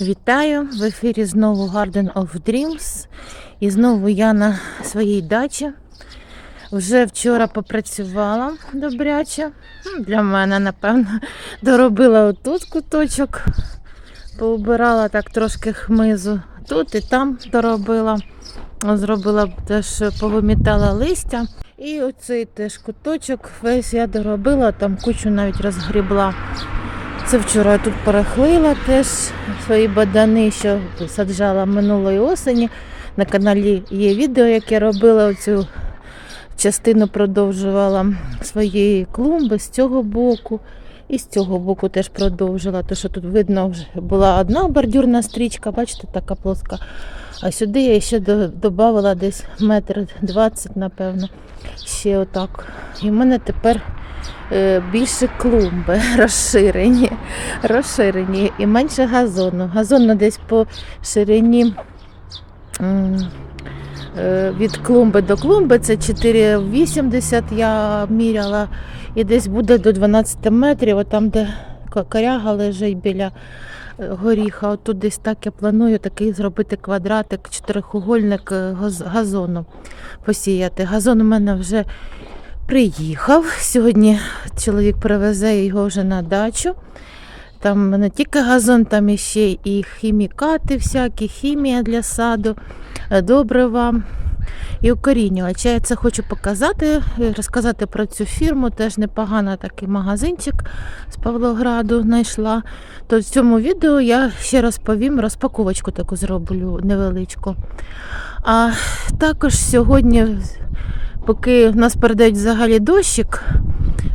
Вітаю! В ефірі знову Garden of Dreams. І знову я на своїй дачі. Вже вчора попрацювала добряче. Ну, Для мене, напевно, доробила отут куточок, поубирала так трошки хмизу. Тут і там доробила. Зробила теж повимітала листя. І оцей теж куточок весь я доробила, там кучу навіть розгрібла. Це вчора тут перехлила теж свої бадани, що саджала минулої осені. На каналі є відео, яке робила оцю частину продовжувала своєї клумби з цього боку. І з цього боку теж продовжила. То що тут видно, вже була одна бордюрна стрічка, бачите, така плоска. А сюди я ще додавала десь метр двадцять, напевно, ще отак. І в мене тепер е, більше клумби розширені, розширені і менше газону. Газону десь по ширині е, від клумби до клумби це 4,80 я міряла, і десь буде до 12 метрів, там, де ко- коряга лежить біля горіха. От тут десь так я планую такий зробити квадратик, чотирихугольник е, газону посіяти. Газон у мене вже приїхав. Сьогодні чоловік привезе його вже на дачу. Там не тільки газон, там іще і хімікати, всякі, хімія для саду, добрива і укорінювач. Я це хочу показати, е, розказати про цю фірму. Теж непоганий такий магазинчик з Павлограду знайшла. То в цьому відео я ще розповім, розпаковочку таку зроблю невеличку. А також сьогодні, поки нас передають взагалі дощик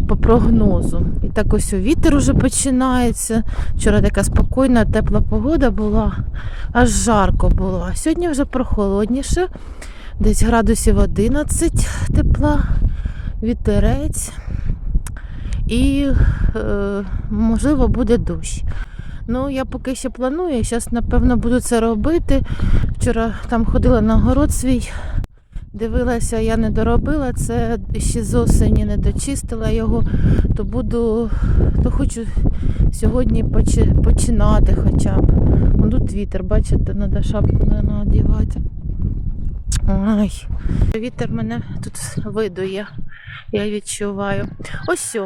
по прогнозу, і так ось у вітер уже починається. Вчора така спокійна, тепла погода була, аж жарко було. А сьогодні вже прохолодніше, десь градусів 11 тепла, вітерець. І, е, можливо, буде дощ. Ну, я поки ще планую, зараз, напевно, буду це робити. Вчора там ходила на город свій, дивилася, я не доробила це ще з осені не дочистила його, то буду, то хочу сьогодні почи- починати хоча б. Тут вітер, бачите, треба шапку не надівати. Ой, вітер мене тут видує, я відчуваю. Ось,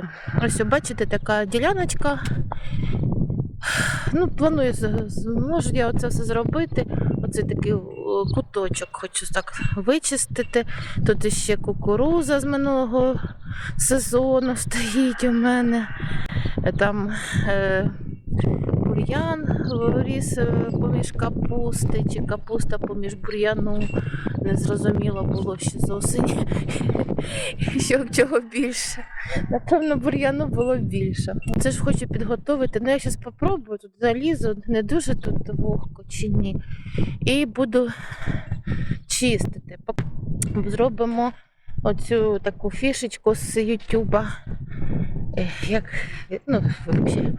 ось, бачите, така діляночка. Ну, планую, з- з- можу я оце все зробити. Оце такий куточок хочу так вичистити. Тут ще кукуруза з минулого сезону стоїть у мене. Там е, бур'ян ріс е, поміж капусти, чи капуста поміж бур'яну. Незрозуміло було ще з осені. Що чого більше. Напевно, бур'яну було більше. Це ж хочу підготувати. Ну, я зараз спробую тут залізу, не дуже тут вогко чи ні. І буду чистити. Зробимо оцю таку фішечку з Ютуба. Як ну, взагалі,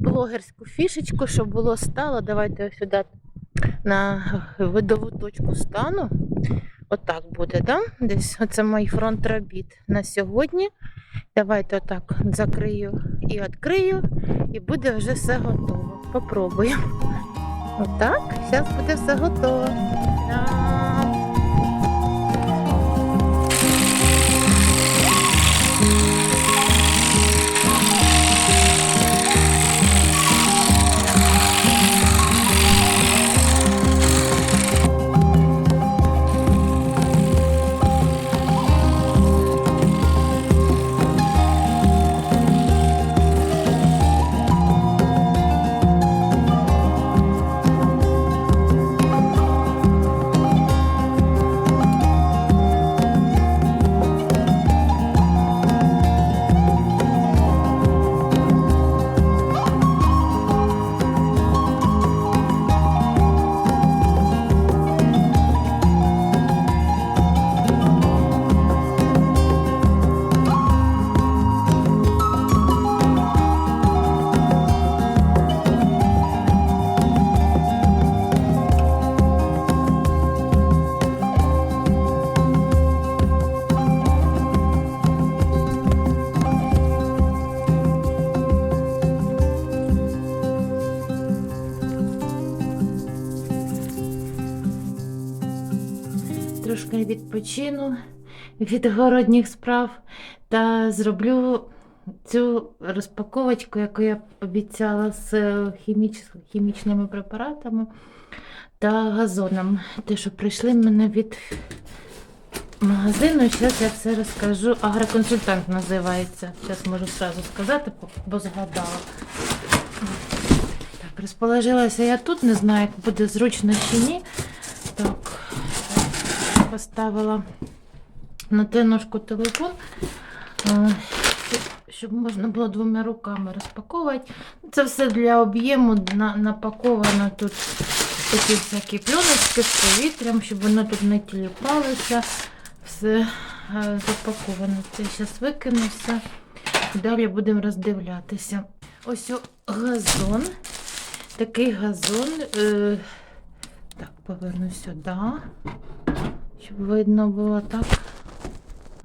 блогерську фішечку, щоб було стало. Давайте ось сюди на видову точку стану. Отак буде, да? Десь оце мій фронт робіт на сьогодні. Давайте отак закрию і відкрию, і буде вже все готово. Попробуємо. Отак, зараз буде все готово. Відпочину від городніх справ та зроблю цю розпаковочку, яку я обіцяла з е, хіміч... хімічними препаратами та газоном. Те, що прийшли мене від магазину. Зараз я все розкажу. Агроконсультант називається. Зараз можу одразу сказати, бо згадала. Так, розположилася я тут, не знаю, як буде зручно чи ні. Так, поставила на те телефон, е, щоб можна було двома руками розпаковувати. Це все для об'єму напаковано тут такі всякі пленочки з повітрям, щоб воно тут не тіліпалося. Все е, запаковано. Це зараз викину все. Далі будемо роздивлятися. Ось газон. Такий газон. Е, так, поверну сюди, щоб видно було так.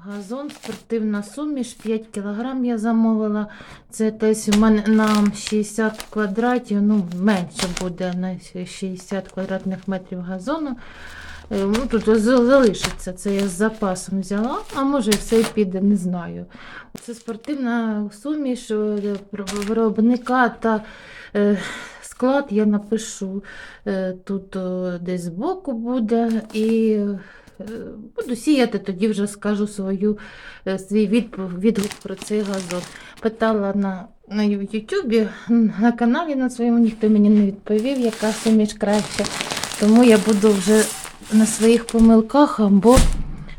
Газон, спортивна суміш, 5 кг я замовила. Це десь у мене на 60 квадратів, ну менше буде на 60 квадратних метрів газону. Е, Ну, тут залишиться, це я з запасом взяла, а може все й піде, не знаю. Це спортивна суміш е, виробника та е, склад я напишу. Тут десь збоку буде і буду сіяти, тоді вже скажу свою, е, свій відгук про цей газон. Питала на, на Ютубі, на каналі на своєму ніхто мені не відповів, яка суміш краща. Тому я буду вже на своїх помилках або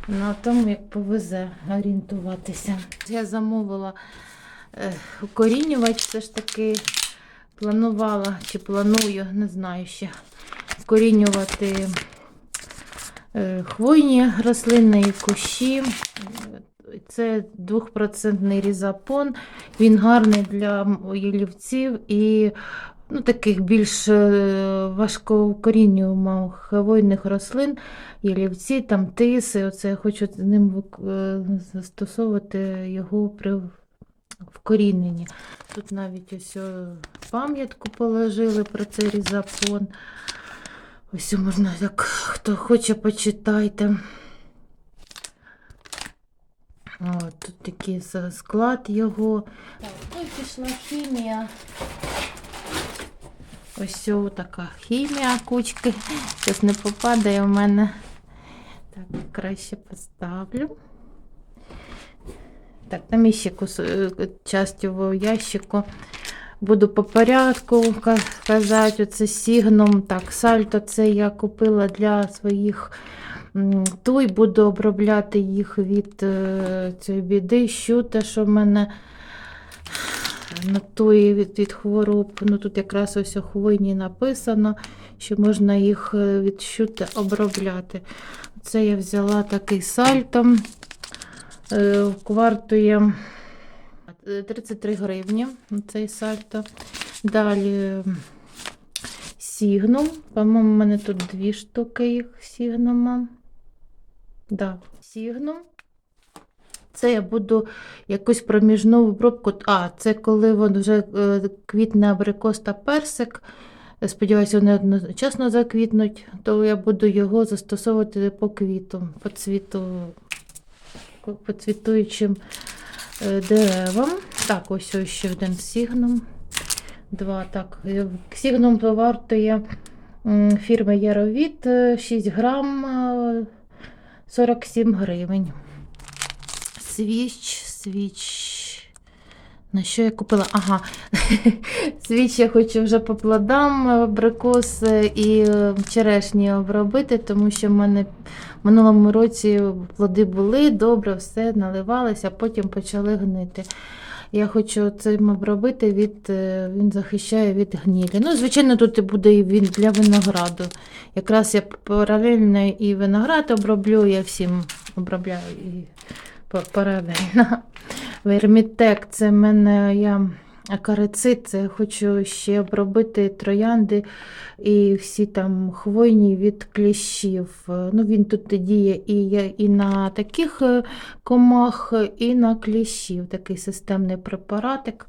на тому, як повезе орієнтуватися. Я замовила е, укорінювач, все ж таки планувала чи планую, не знаю ще, вкорінювати е, хвойні рослини і кущі. Це 2% різапон. Він гарний для ялівців і ну, таких більш е, важкоукорінюваних хвойних рослин, ялівці, там тиси. Оце я хочу з ним е, застосовувати його при вкоріненні. Тут навіть ось пам'ятку положили про цей різапон. Ось можна, як хто хоче, почитайте. О, тут такий склад його. Так, ну пішла хімія. Ось така хімія кучки. Зараз не попадає в мене. Так, краще поставлю. Так, там іще частю в ящику. Буду по порядку казати. Оце сігном. Так, сальто це я купила для своїх туй. Буду обробляти їх від е, цієї біди, щута, що в мене на туї від, від хвороб. Ну, тут якраз ось у хвойні написано, що можна їх е, від щута обробляти. Це я взяла такий сальто. Е, Вартує е, 33 гривні цей сальто. Далі сігнум. По-моєму, у мене тут дві штуки їх сігнума. Да, сігнум. Це я буду якусь проміжну обробку. А, це коли вон вже е, квітне абрикос та персик. Сподіваюся, вони одночасно заквітнуть, то я буду його застосовувати по квіту, по цвіту по цвітуючим деревам. Так, ось ось ще один сігном. Два. Так, Ксігном сігном вартує фірми Яровіт е, 6 грам е, 47 гривень. Свіч, свіч. На що я купила? Ага, свіч я хочу вже по плодам абрикос і е, черешні обробити, тому що в мене в минулому році плоди були, добре, все наливалися, а потім почали гнити. Я хочу цим обробити, від, е, він захищає від гнілі. Ну, звичайно, тут буде і він для винограду. Якраз я паралельно і виноград оброблю, я всім обробляю і паралельно. Вермітек, це мене я акарицид, це хочу ще обробити троянди і всі там хвойні від кліщів. Ну, він тут діє і, і на таких е, комах, і на кліщів. Такий системний препаратик.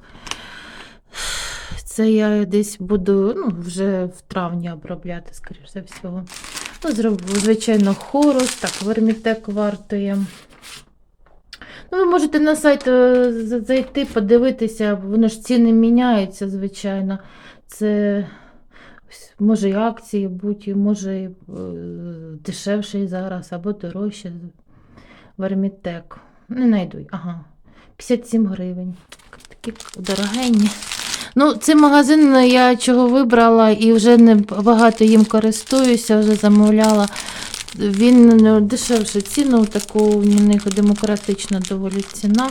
Це я десь буду ну, вже в травні обробляти, скоріш за всього. Ну, звичайно, хорус, так, вермітек вартує. Ну, ви можете на сайт е, зайти, подивитися, воно ж ціни міняються, звичайно. Це може і акції бути, може і е, дешевший зараз або дорожче. Вермітек. Не знайду. Ага. 57 гривень. Такі дорогенні. Ну, цей магазин я чого вибрала і вже не багато їм користуюся, вже замовляла. Він дешевше ціну, таку у них демократична доволі ціна.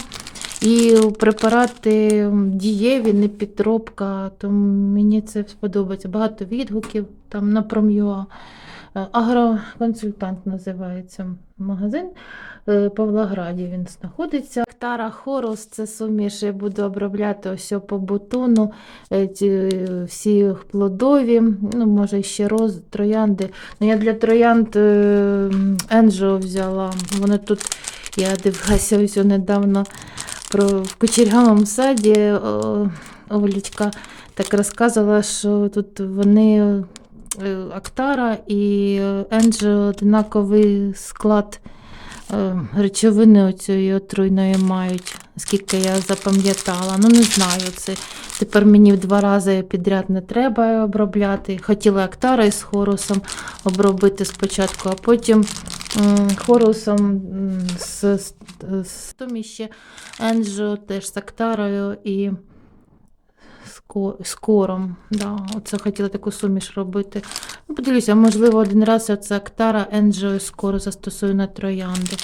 І препарати дієві, не підробка, то мені це сподобається. Багато відгуків там на Пром'юа. Е, Агроконсультант називається магазин. Е, Павлограді він знаходиться. Тара Хорус це суміш, я буду обробляти ось по бутону, е, всі плодові, ну, може ще роз, троянди. Ну, я для троянд е, Енджо взяла. Вони тут, я дивилася ось недавно про в кучерявому саді. Олічка так розказувала, що тут вони Актара і Енджо однаковий склад речовини оцієї отруйної мають, скільки я запам'ятала. Ну, не знаю, це тепер мені в два рази підряд не треба обробляти. Хотіла Актара із хорусом обробити спочатку, а потім хорусом з, з, з томі ще Енджо теж з Актарою і з кором. Да, оце хотіла таку суміш робити. Ну, подивлюся, можливо, один раз оце Актара, Енджо і скоро застосую на троянду.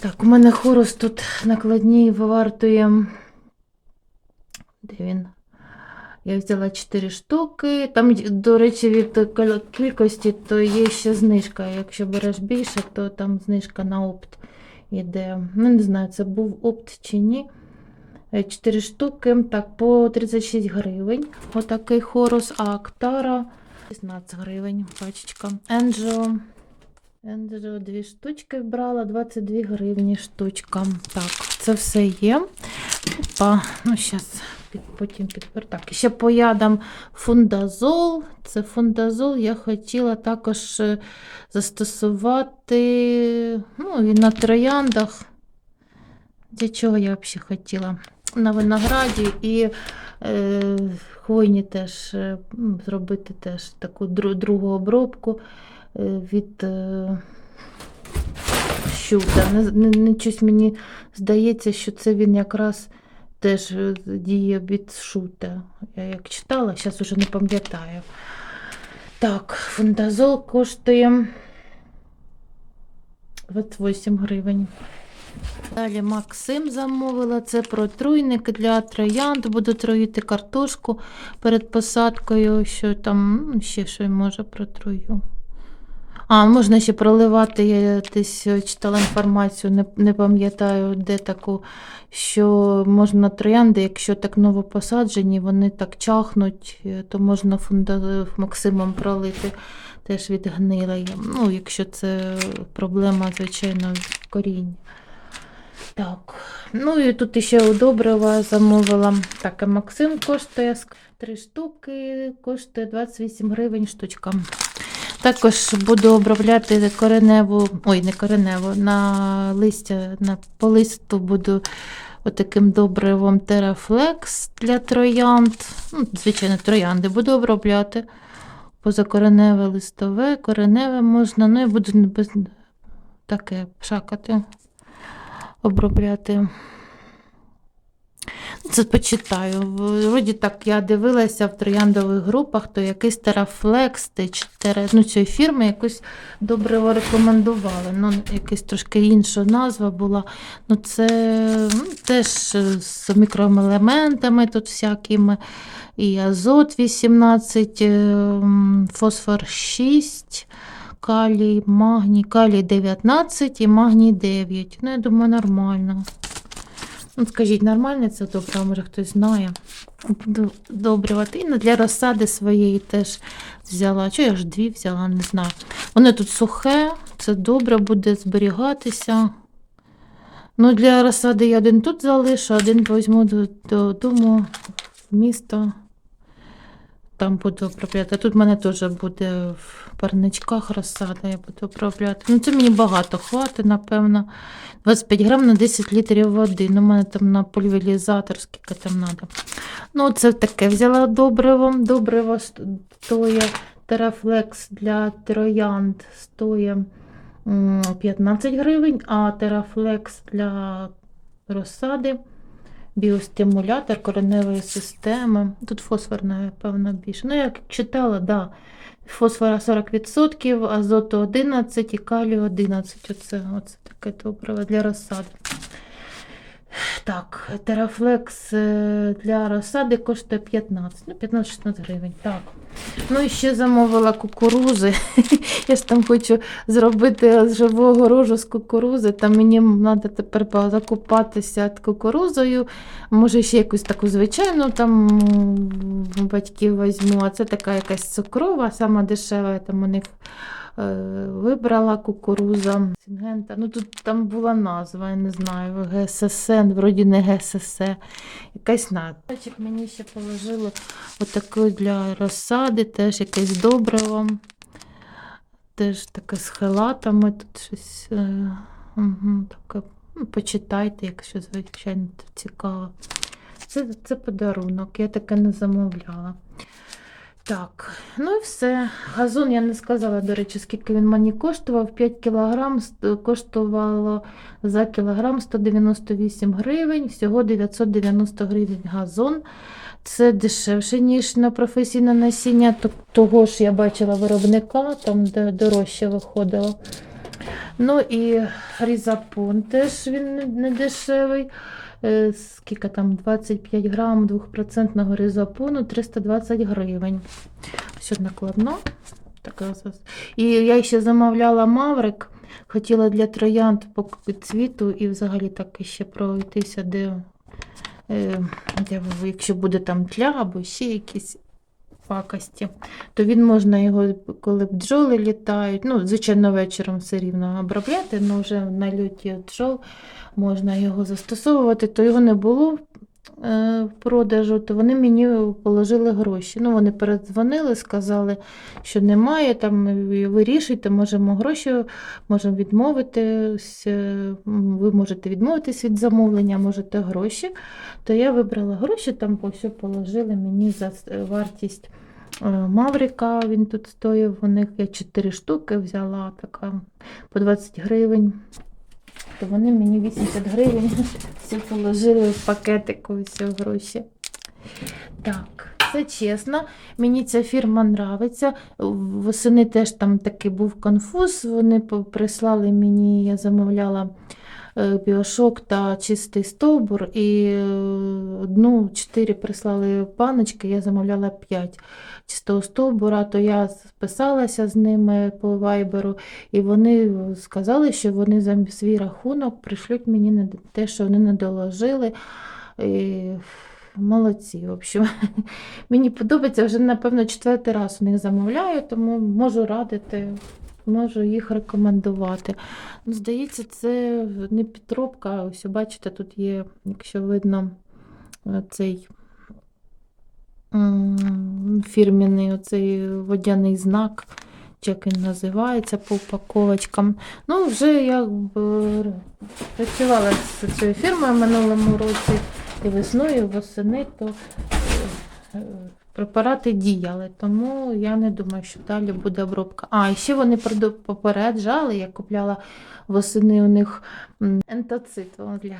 Так, у мене хорус тут накладній вартує. Де він? Я взяла 4 штуки. Там, до речі, від кількості то є ще знижка. Якщо береш більше, то там знижка на опт іде. Ну, не знаю, це був опт чи ні. 4 штуки, так, по 36 гривень. Отакий хорус, а Актара 16 гривень, пачечка. Енджо. Енджо дві штучки брала, 22 гривні штучка. Так, це все є. Опа, ну зараз потім підпер. Так, ще по ядам фундазол. Це фундазол я хотіла також е, застосувати ну, і на трояндах. Для чого я взагалі хотіла? На винограді і е, хвойні теж е, зробити теж таку другу обробку е, від е, щута. Не, не, не щось мені здається, що це він якраз теж е, діє від шута. Я як читала, зараз уже не пам'ятаю. Так, фундазол коштує 28 гривень. Далі Максим замовила. Це протруйник для троянд. Буду троїти картошку перед посадкою. Що там ну, ще що може протрую. А, можна ще проливати. Я десь читала інформацію, не, не пам'ятаю, де таку, що можна троянди, якщо так новопосаджені, вони так чахнуть, е, то можна фунда... Максимом пролити теж від гнилої. Ну, якщо це проблема, звичайно, коріння. Так, ну і тут ще у добрива замовила. Так, а Максим коштує ск- три штуки, коштує 28 гривень штучка. Також буду обробляти кореневу, ой, не кореневу, на листя, на по буду отаким добривом Терафлекс для троянд. Ну, звичайно, троянди буду обробляти. Позакореневе листове, кореневе можна, ну і буду таке пшакати обробляти. Це почитаю. Вроді так я дивилася в трояндових групах, то якийсь терафлекс ну, цієї фірми якось добре рекомендували. Ну, якась трошки інша назва була. Ну, це ну, теж з мікроелементами тут всякими. І азот 18, ем, фосфор 6 калій, магній, калій 19 і магній 9. Ну, я думаю, нормально. Ну, скажіть, нормально це добре, може хтось знає. Буду. І для розсади своєї теж взяла. Чого я ж дві взяла, не знаю. Воно тут сухе, це добре буде зберігатися. Ну, для розсади я один тут залишу, один візьму до- додому в місто. Там буду обробляти. Тут в мене теж буде в парничках розсада, я буду обробляти. Ну, це мені багато хватить, напевно. 25 грам на 10 літрів води. Ну, у мене там на пульверізатор, скільки там треба. Ну, це таке взяла добриво. Добриво стоїть терафлекс для троянд стоїть 15 гривень, а терафлекс для розсади біостимулятор кореневої системи. Тут фосфорна, певно, більше. Ну, як читала, да. Фосфора 40%, азоту 11 і калію 11. Оце, оце таке добриво для розсади. Так, терафлекс е, для розсади коштує 15, ну 15-16 гривень. Так. Ну і ще замовила кукурузи. Я ж там хочу зробити живу огорожу з кукурузи. Там мені треба тепер закупатися кукурузою. Може, ще якусь таку звичайну там батьків візьму. А це така якась цукрова, сама дешева. Там у них вибрала кукуруза. Сінгента. Ну тут там була назва, я не знаю, ГСС, вроді не ГСС. Якась назва. Мені ще положили отаку для розсади, теж якесь добриво. Теж таке з халатами. Тут щось. Е, угу, таке. Ну, почитайте, якщо звичайно цікаво. Це, це подарунок, я таке не замовляла. Так, ну і все. Газон я не сказала, до речі, скільки він мені коштував. 5 кілограм коштувало за кілограм 198 гривень, всього 990 гривень газон. Це дешевше, ніж на професійне насіння. Того ж я бачила виробника, там де дорожче виходило. Ну і різапун теж він не дешевий. Е, Скільки там 25 грам 2% різопону 320 гривень. Ще накладно. Така. І я ще замовляла маврик. Хотіла для троянд по цвіту і взагалі так ще пройтися, де, е, де якщо буде там тля або ще якісь пакості, то він можна його, коли бджоли літають, ну, звичайно, вечором все рівно обробляти, але вже на льоті бджол можна його застосовувати, то його не було продажу, то вони мені положили гроші. Ну, вони передзвонили, сказали, що немає, там вирішуйте, можемо гроші, можемо відмовитись, е, ви можете відмовитись від замовлення, можете гроші. То я вибрала гроші, там все положили мені за вартість. е, Маврика, він тут стоїв, у них я 4 штуки взяла, така по 20 гривень. То вони мені 80 гривень все положили в пакетику всі гроші. Так, це чесно. Мені ця фірма нравиться. Восени теж там такий був конфуз. Вони прислали мені, я замовляла біошок та чистий стовбур. І е, одну чотири прислали баночки, я замовляла 5 чистого стовбура, то я списалася з ними по вайберу. І вони сказали, що вони за свій рахунок пришлють мені на те, що вони не доложили. І молодці. В общем, мені подобається вже, напевно, четвертий раз у них замовляю, тому можу радити, можу їх рекомендувати. Ну, здається, це не підробка. Ось бачите, тут є, якщо видно, е, цей фірміний оцей водяний знак, як він називається по упаковочкам. Ну, вже я працювала з цією фірмою в минулому році і весною, і восени, то е, препарати діяли, тому я не думаю, що далі буде обробка. А, і ще вони попереджали, я купляла восени у них ентоцит. Для,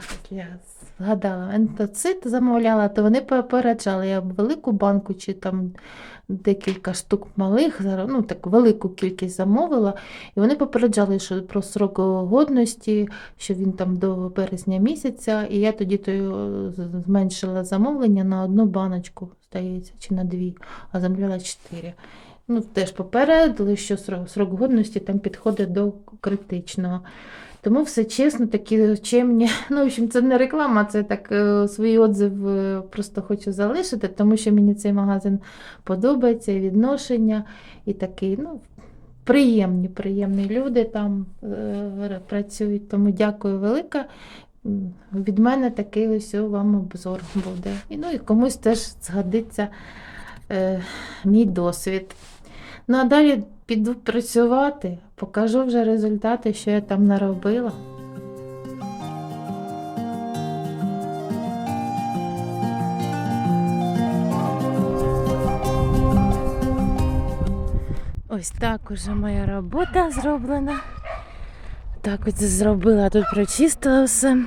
згадала, ентоцит замовляла, то вони попереджали. Я велику банку чи там декілька штук малих, ну так велику кількість замовила, і вони попереджали, що про срок годності, що він там до березня місяця, і я тоді то зменшила замовлення на одну баночку, здається, чи на дві, а замовляла чотири. Ну, теж попередили, що срок годності там підходить до критичного. Тому все чесно, такі чемні. Ну, в общем, це не реклама, це так е, свій отзив просто хочу залишити, тому що мені цей магазин подобається, і відношення, і такий, ну, приємні, приємні люди там е, працюють. Тому дякую велике. Від мене такий ось вам обзор буде. І, ну, і комусь теж згодиться е, мій досвід. Ну а далі піду працювати, покажу вже результати, що я там наробила. Ось так уже моя робота зроблена. Так ось зробила, тут прочистила все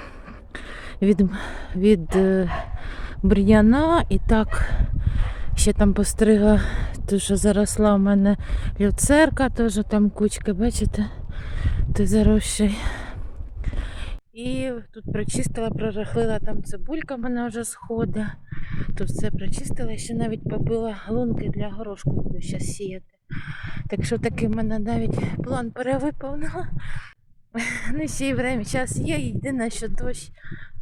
від, від е, бур'яна і так ще там постригла, що заросла в мене люцерка, теж там кучки, бачите, той заросший. І тут прочистила, прорахлила там цибулька в мене вже сходить. Тут все прочистила, ще навіть побила лунки для горошку буду зараз сіяти. Так що таки в мене навіть план перевиповнила. Ну, ще й время. Час є. Єдине, що дощ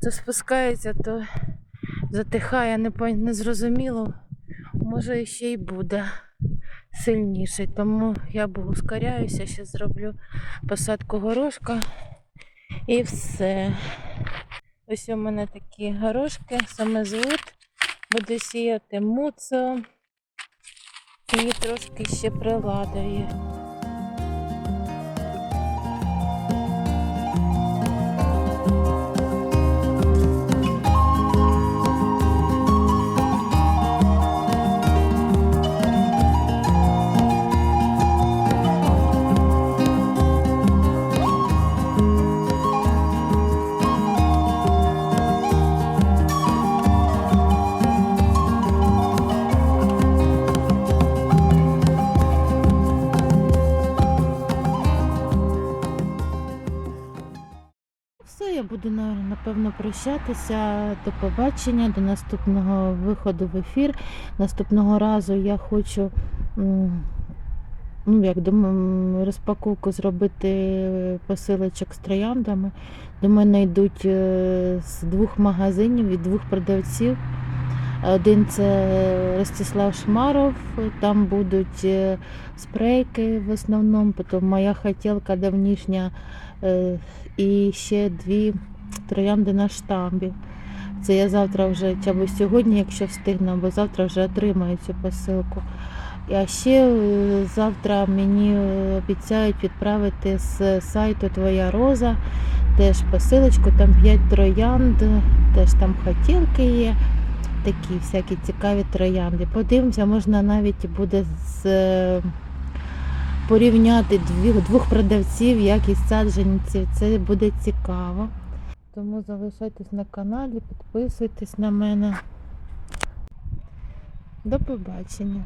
то спускається, то затихає, не зрозуміло. Може, ще й буде сильніший. Тому я ускоряюся, ще зроблю посадку горошка і все. Ось у мене такі горошки, саме звут. Буду сіяти муцо і трошки ще приладаю. Напевно прощатися. До побачення, до наступного виходу в ефір. Наступного разу я хочу ну, як думаю, розпаковку зробити посилочок з трояндами. До мене йдуть е, з двох магазинів від двох продавців. Один це Ростислав Шмаров, там будуть е, спрейки в основному, потім моя хотілка давнішня е, і ще дві троянди на штамбі. Це я завтра вже, або сьогодні, якщо встигну, або завтра вже отримаю цю посилку. А ще е, завтра мені е, обіцяють відправити з сайту Твоя Роза теж посилочку, там 5 троянд, теж там хотілки є такі всякі цікаві троянди. Подивимося, можна навіть буде з, е, порівняти двох продавців, якість саджанців. Це буде цікаво. Тому залишайтесь на каналі, підписуйтесь на мене. До побачення.